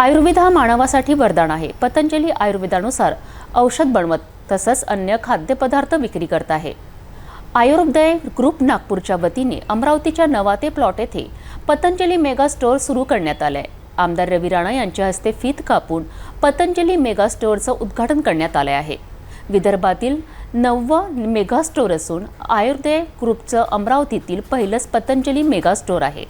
आयुर्वेद हा मानवासाठी वरदान आहे. पतंजली आयुर्वेदानुसार औषध बनवत तसंच अन्य खाद्यपदार्थ विक्री करत आहे. आयुर्वेदय ग्रुप नागपूरच्या वतीने अमरावतीच्या नवाते प्लॉट येथे पतंजली मेगा स्टोअर सुरू करण्यात आलं आहे आमदार रवी राणा यांच्या हस्ते फीत कापून पतंजली मेगा स्टोअरचं उद्घाटन करण्यात आलं आहे. विदर्भातील नववं मेगा स्टोअर असून आयुर्वेद ग्रुपचं अमरावतीतील पहिलंच पतंजली मेगा स्टोअर आहे.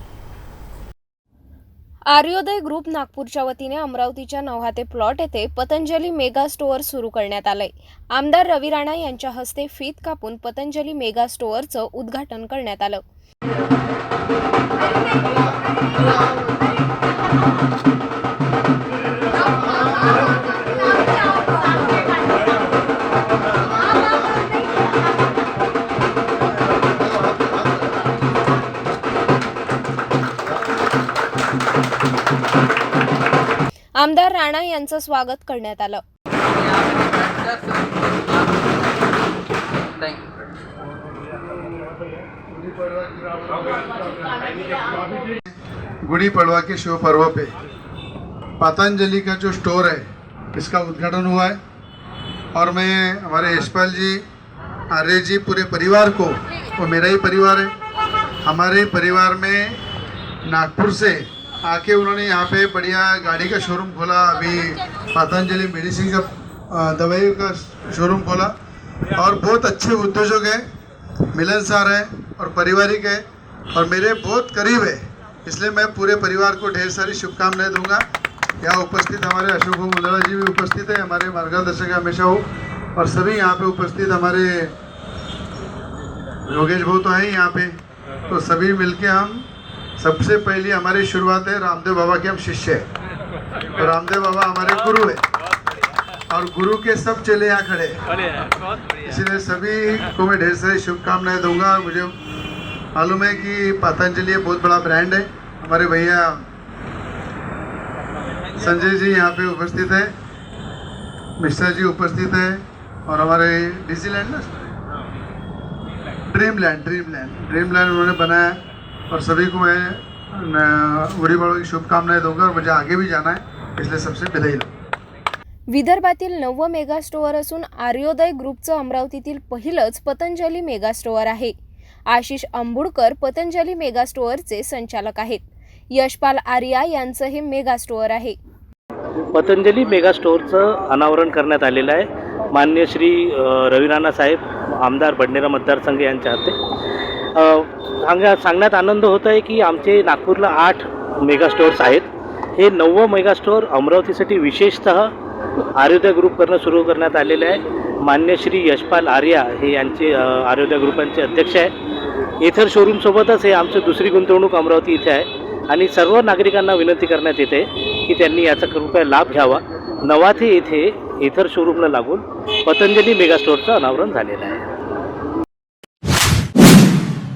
आर्योदय ग्रुप नागपूरच्या वतीने अमरावतीच्या नवहाते प्लॉट येथे पतंजली मेगा स्टोअर सुरू करण्यात आलंय. आमदार रवी राणा यांच्या हस्ते फीत कापून पतंजली मेगा स्टोअरचं उद्घाटन करण्यात आलं. आमदार राणा यांचं स्वागत करण्यात आलं. गुड़ी पड़वा के शिव पर्व पे. पतंजलि का जो स्टोर है इसका उद्घाटन हुआ है। और मैं हमारे यशपाल जी आर्य जी पूरे परिवार को वो मेरा ही परिवार है। हमारे परिवार में नागपुर से आके उन्होंने यहाँ पे बढ़िया गाड़ी का शोरूम खोला। अभी पतंजलि मेडिसिन का दवाई का शोरूम खोला। और बहुत अच्छे उद्योजक हैं मिलनसार हैं, और पारिवारिक है, और मेरे बहुत करीब है। इसलिए मैं पूरे परिवार को ढेर सारी शुभकामनाएँ दूँगा। यहाँ उपस्थित हमारे अशोक मुंदड़ा जी भी उपस्थित है, हमारे मार्गदर्शक हमेशा हो। और सभी यहाँ पे उपस्थित हमारे योगेश भाऊ तो हैं यहाँ पे। तो सभी मिलके हम सबसे पहली हमारी शुरुआत है रामदेव बाबा के हम शिष्य हैं। तो रामदेव बाबा हमारे गुरु है। और गुरु के सब चेले यहाँ खड़े हैं। इसलिए सभी को मैं ढेर सारी शुभकामनाएँ दूँगा। और मुझे मालूम है कि पतंजलि एक बहुत बड़ा ब्रांड है। हमारे भैया संजय जी यहाँ पे उपस्थित है। मिश्रा जी उपस्थित है। और हमारे डिजीलैंड ना dream land dream land dream land उन्होंने बनाया। है और सभी को मैं बड़ों की शुभकामनाएं दूंगा और मुझे आगे भी जाना है इसलिए सबसे बधाई लो विदर्भातील नववं मेगा स्टोअर असून आर्योदय ग्रुपचं अमरावतीतील पहिलंच पतंजली मेगा स्टोअर आहे. आशिष अंबुडकर पतंजली मेगा स्टोअरचे संचालक आहेत. यशपाल आर्या यांचं हे मेगा स्टोअर आहे. पतंजली मेगा स्टोअरचं अनावरण करण्यात आलेलं आहे. मान्य श्री अ, रवी राणा साहेब आमदार बडनेरा मतदारसंघ यांच्या हस्ते. सांगा सांगण्यात आनंद होत आहे की आमचे नागपूरला आठ मेगा स्टोअर्स आहेत. हे नववं मेगा स्टोअर अमरावतीसाठी विशेषतः आर्योदय ग्रुपकडनं सुरू करण्यात आलेलं आहे. मान्य श्री यशपाल आर्या हे यांचे अ, आर्योदय ग्रुपांचे अध्यक्ष आहे एथर शोरूमसोबतच हे आमचं दुसरी गुंतवणूक अमरावती इथे आहे. आणि सर्व नागरिकांना विनंती करण्यात येते की त्यांनी याचा कृपया लाभ घ्यावा. नवाथे येथे एथर शोरूमला लागून पतंजली मेगा स्टोअरचं अनावरण झालेलं आहे.